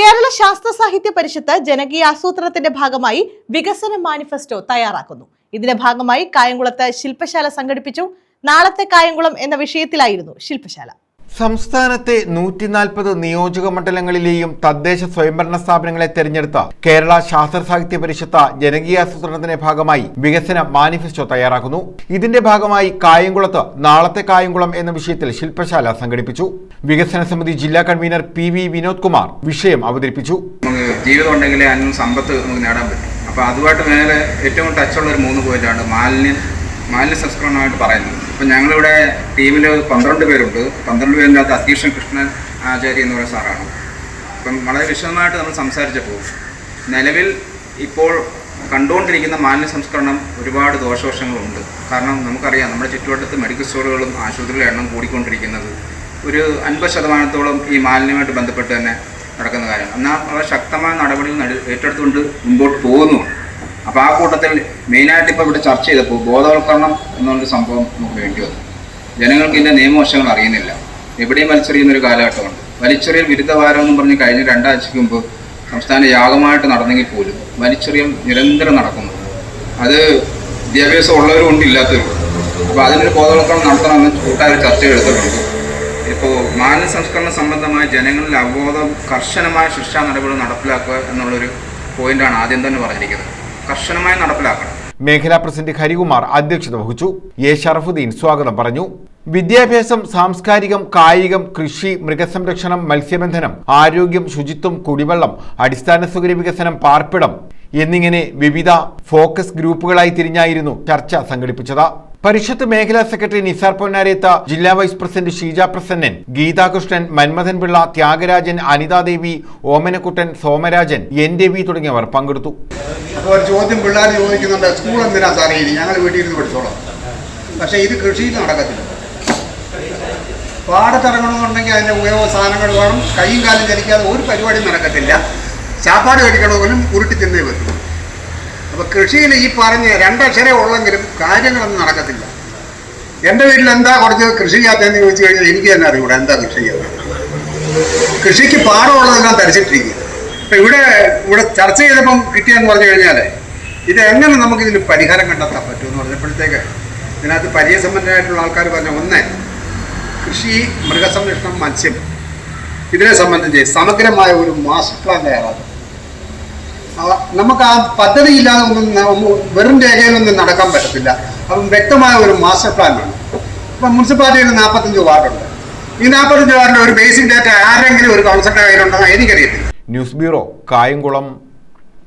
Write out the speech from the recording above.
കേരള ശാസ്ത്ര സാഹിത്യ പരിഷത്ത് ജനകീയ ആസൂത്രണത്തിന്റെ ഭാഗമായി വികസന മാനിഫെസ്റ്റോ തയ്യാറാക്കുന്നു. ഇതിന്റെ ഭാഗമായി കായംകുളത്ത് ശില്പശാല സംഘടിപ്പിച്ചു. നാളത്തെ കായംകുളം എന്ന വിഷയത്തിലായിരുന്നു ശില്പശാല. സംസ്ഥാനത്തെ നൂറ്റി നാൽപ്പത് നിയോജക മണ്ഡലങ്ങളിലെയും തദ്ദേശ സ്വയംഭരണ സ്ഥാപനങ്ങളെ തെരഞ്ഞെടുത്ത കേരള ശാസ്ത്ര സാഹിത്യ പരിഷത്ത് ജനകീയാസൂത്രണത്തിന്റെ ഭാഗമായി വികസന മാനിഫെസ്റ്റോ തയ്യാറാക്കുന്നു. ഇതിന്റെ ഭാഗമായി കായംകുളത്ത് നാളത്തെ കായംകുളം എന്ന വിഷയത്തിൽ ശില്പശാല സംഘടിപ്പിച്ചു. വികസന സമിതി ജില്ലാ convener P V Vinod Kumar വിഷയം അവതരിപ്പിച്ചു. ജീവിതം അതിനും സമ്പത്ത് നമുക്ക് നേടാൻ പറ്റും. അപ്പോൾ അതുമായിട്ട് മേലെ ഏറ്റവും ടച്ചുള്ള ഒരു മൂന്ന് പോയിന്റാണ് മാലിന്യം മാലിന്യ സംസ്കരണമായിട്ട് പറയുന്നത്. ഇപ്പം ഞങ്ങളിവിടെ ടീമിൽ പന്ത്രണ്ട് പേരുണ്ട്. പന്ത്രണ്ട് പേരിന്റെ അകത്ത് അധ്യക്ഷൻ കൃഷ്ണൻ ആചാര്യ എന്ന് പറയുന്ന സാറാണ്. അപ്പം വളരെ വിശദമായിട്ട് നമ്മൾ സംസാരിച്ചപ്പോൾ നിലവിൽ ഇപ്പോൾ കണ്ടുകൊണ്ടിരിക്കുന്ന മാലിന്യ സംസ്കരണം ഒരുപാട് ദോഷവശങ്ങളുണ്ട്. കാരണം നമുക്കറിയാം നമ്മുടെ ചുറ്റുവട്ടത്ത് മെഡിക്കൽ സ്റ്റോറുകളും ആശുപത്രികളുടെ എണ്ണം കൂടിക്കൊണ്ടിരിക്കുന്നത് ഒരു അൻപത് ശതമാനത്തോളം ഈ മാലിന്യമായിട്ട് ബന്ധപ്പെട്ട് തന്നെ നടക്കുന്ന കാര്യമാണ്. എന്നാൽ വളരെ ശക്തമായ നടപടികൾ നട- ഏറ്റെടുത്തുകൊണ്ട് മുമ്പോട്ട് പോകുന്നുമുണ്ട് അപ്പോൾ ആ കൂട്ടത്തിൽ മെയിനായിട്ട് ഇപ്പോൾ ഇവിടെ ചർച്ച ചെയ്തപ്പോൾ ബോധവൽക്കരണം എന്നുള്ളൊരു സംഭവം നമുക്ക് വേണ്ടി വന്നു. ജനങ്ങൾക്ക് ഇതിന്റെ നിയമവശങ്ങൾ അറിയുന്നില്ല. എവിടെയും വലിച്ചെറിയുന്ന ഒരു കാലഘട്ടമുണ്ട്. വലിച്ചെറിയൽ വിരുദ്ധ വാരം എന്ന് പറഞ്ഞ് കഴിഞ്ഞ രണ്ടാഴ്ചയ്ക്ക് മുമ്പ് സംസ്ഥാന യാഗമായിട്ട് നടന്നെങ്കിൽ പോലും വലിച്ചെറിയൽ നിരന്തരം നടക്കുന്നു. അത് വിദ്യാഭ്യാസം ഉള്ളവരും ഉണ്ട് ഇല്ലാത്തവരും അപ്പോൾ അതിനൊരു ബോധവൽക്കരണം നടത്തണമെന്ന് കൂട്ടായ ചർച്ച എടുത്തിട്ടുണ്ട്. ഇപ്പോൾ മാലിന്യ സംസ്കരണ സംബന്ധമായ ജനങ്ങളിൽ അവബോധം കർശനമായ ശിക്ഷാ നടപടികൾ നടപ്പിലാക്കുക എന്നുള്ളൊരു പോയിന്റാണ് ആദ്യം തന്നെ പറഞ്ഞിരിക്കുന്നത്. കർശനമായി നടപ്പിലാക്കണം. മേഖലാ പ്രസിഡന്റ് ഹരികുമാർ അധ്യക്ഷത വഹിച്ചു. എ ഷറഫുദ്ദീൻ സ്വാഗതം പറഞ്ഞു. വിദ്യാഭ്യാസം സാംസ്കാരികം കായികം കൃഷി മൃഗസംരക്ഷണം മത്സ്യബന്ധനം ആരോഗ്യം ശുചിത്വം കുടിവെള്ളം അടിസ്ഥാന സൗകര്യ വികസനം പാർപ്പിടം എന്നിങ്ങനെ വിവിധ ഫോക്കസ് ഗ്രൂപ്പുകളായി തിരിഞ്ഞായിരുന്നു ചർച്ച സംഘടിപ്പിച്ചത്. പരിഷത്ത് മേഖലാ സെക്രട്ടറി നിസാർ പൊന്നാരേത്ത ജില്ലാ vice president Sheeja Prasannan Geethakrishnan Manmadhan Pillai Thyagarajan Anithadevi Omanakuttan Somarajan N Ravi തുടങ്ങിയവർ പങ്കെടുത്തു. ചോദ്യം പിള്ളേർ ചോദിക്കുന്നുണ്ട് സ്കൂൾ എന്തിനാ സാറേ ഞങ്ങൾ വീട്ടിൽ പഠിച്ചോളാം. പക്ഷേ ഇത് കൃഷിയിൽ നടക്കത്തില്ല. പാടത്തിറങ്ങണമെന്നുണ്ടെങ്കിൽ അതിന്റെ ഉപയോഗ സാധനങ്ങൾ വേണം. കൈയും കാലും ചലിക്കാതെ ഒരു പരിപാടിയും നടക്കത്തില്ല. ചാപ്പാട് കഴിക്കണമെങ്കിലും ഉരുട്ടി കൃഷിയിൽ ഈ പറഞ്ഞ രണ്ടക്ഷരം ഉള്ളെങ്കിലും കാര്യങ്ങളൊന്നും നടക്കത്തില്ല. എന്റെ വീട്ടിൽ എന്താ കുറച്ച് കൃഷി ചെയ്യാത്തതെന്ന് ചോദിച്ചു കഴിഞ്ഞാൽ എനിക്ക് തന്നെ അറിയൂടെ എന്താ കൃഷി ചെയ്യുന്നത് കൃഷിക്ക് പാടമുള്ളതെല്ലാം തരിച്ചിട്ടിരിക്കുക അപ്പം ഇവിടെ ഇവിടെ ചർച്ച ചെയ്തപ്പം കിട്ടിയെന്ന് പറഞ്ഞു കഴിഞ്ഞാൽ ഇത് എങ്ങനെ നമുക്ക് ഇതിന് പരിഹാരം കണ്ടെത്താൻ പറ്റുമെന്ന് പറഞ്ഞപ്പോഴത്തേക്ക് ഇതിനകത്ത് പരിചയസമ്പന്നരായിട്ടുള്ള ആൾക്കാർ പറഞ്ഞ ഒന്ന് കൃഷി മൃഗസംരക്ഷണം മത്സ്യം. ഇതിനെ സംബന്ധിച്ച് സമഗ്രമായ ഒരു മാസ്റ്റർ പ്ലാൻ തയ്യാറാക്കും നമുക്ക് ആ പദ്ധതി ഇല്ലാതെ ഒന്നും വെറും രേഖയിലൊന്നും നടക്കാൻ പറ്റത്തില്ല. അപ്പം വ്യക്തമായ ഒരു മാസ്റ്റർ പ്ലാൻ വേണം ഇപ്പം മുനിസിപ്പാലിറ്റിയിൽ നാൽപ്പത്തഞ്ച് വാർഡുണ്ട്. ഈ നാൽപ്പത്തഞ്ച് വാർഡിൽ ഒരു ബേസിക് ഡാറ്റ ആരെങ്കിലും ഒരു കൗൺസിലറുടെ കയ്യിലുണ്ടെന്ന് എനിക്കറിയത്തില്ല. News bureau Kayamkulam